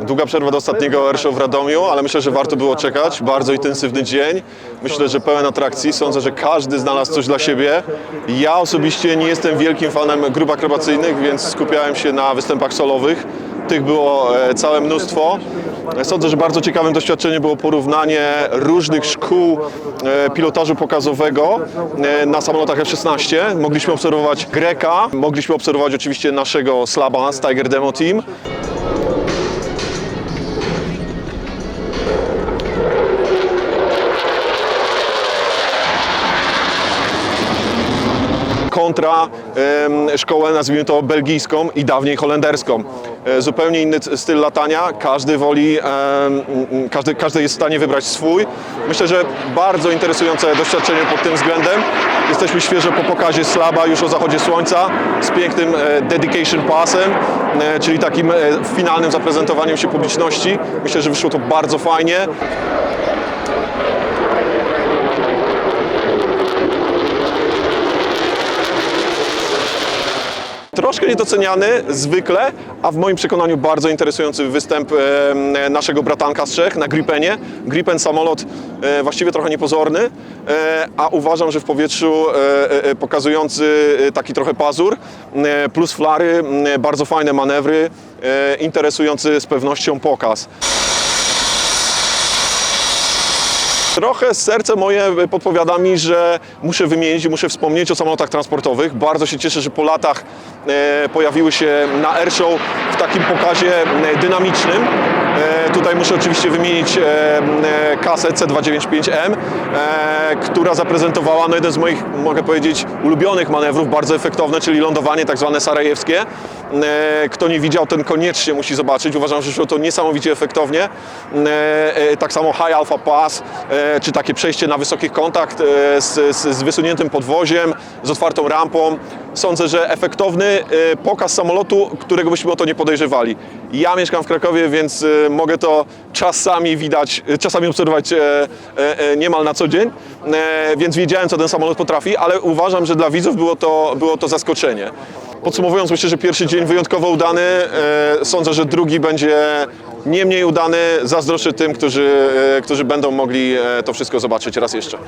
Długa przerwa do ostatniego airshow w Radomiu, ale myślę, że warto było czekać. Bardzo intensywny dzień. Myślę, że pełen atrakcji. Sądzę, że każdy znalazł coś dla siebie. Ja osobiście nie jestem wielkim fanem grup akrobacyjnych, więc skupiałem się na występach solowych. Tych było e, całe mnóstwo. Sądzę, że bardzo ciekawym doświadczeniem było porównanie różnych szkół e, pilotażu pokazowego e, na samolotach F-16. Mogliśmy obserwować Greka, mogliśmy obserwować oczywiście naszego Slaba z Tiger Demo Team. Kontra szkołę, nazwijmy to belgijską i dawniej holenderską. E, zupełnie inny styl latania, każdy woli, każdy, każdy jest w stanie wybrać swój. Myślę, że bardzo interesujące doświadczenie pod tym względem. Jesteśmy świeżo po pokazie Slaba już o zachodzie słońca z pięknym e, dedication passem, e, czyli takim finalnym zaprezentowaniem się publiczności. Myślę, że wyszło to bardzo fajnie. Troszkę niedoceniany zwykle, a w moim przekonaniu bardzo interesujący występ naszego bratanka z Czech na Gripenie. Gripen samolot e, właściwie trochę niepozorny, e, a uważam, że w powietrzu e, pokazujący taki trochę pazur, plus flary, bardzo fajne manewry, interesujący z pewnością pokaz. Trochę serce moje podpowiada mi, że muszę wymienić muszę wspomnieć o samolotach transportowych. Bardzo się cieszę, że po latach e, pojawiły się na Airshow w takim pokazie e, dynamicznym. Tutaj muszę oczywiście wymienić e, e, kasę C295M, e, która zaprezentowała no, jeden z moich, mogę powiedzieć, ulubionych manewrów, bardzo efektowne, czyli lądowanie tak zwane sarajewskie. Kto nie widział, ten koniecznie musi zobaczyć. Uważam, że szło to niesamowicie efektownie. Tak samo High Alpha Pass, czy takie przejście na wysokich kontakt z, z, z wysuniętym podwoziem, z otwartą rampą. Sądzę, że efektowny e, pokaz samolotu, którego byśmy o to nie podejrzewali. Ja mieszkam w Krakowie, więc e, mogę to czasami widać, e, czasami obserwować niemal na co dzień, więc wiedziałem, co ten samolot potrafi, ale uważam, że dla widzów było to, było to zaskoczenie. Podsumowując, myślę, że pierwszy dzień wyjątkowo udany. Sądzę, że drugi będzie nie mniej udany. Zazdroszczę tym, którzy, którzy będą mogli to wszystko zobaczyć raz jeszcze.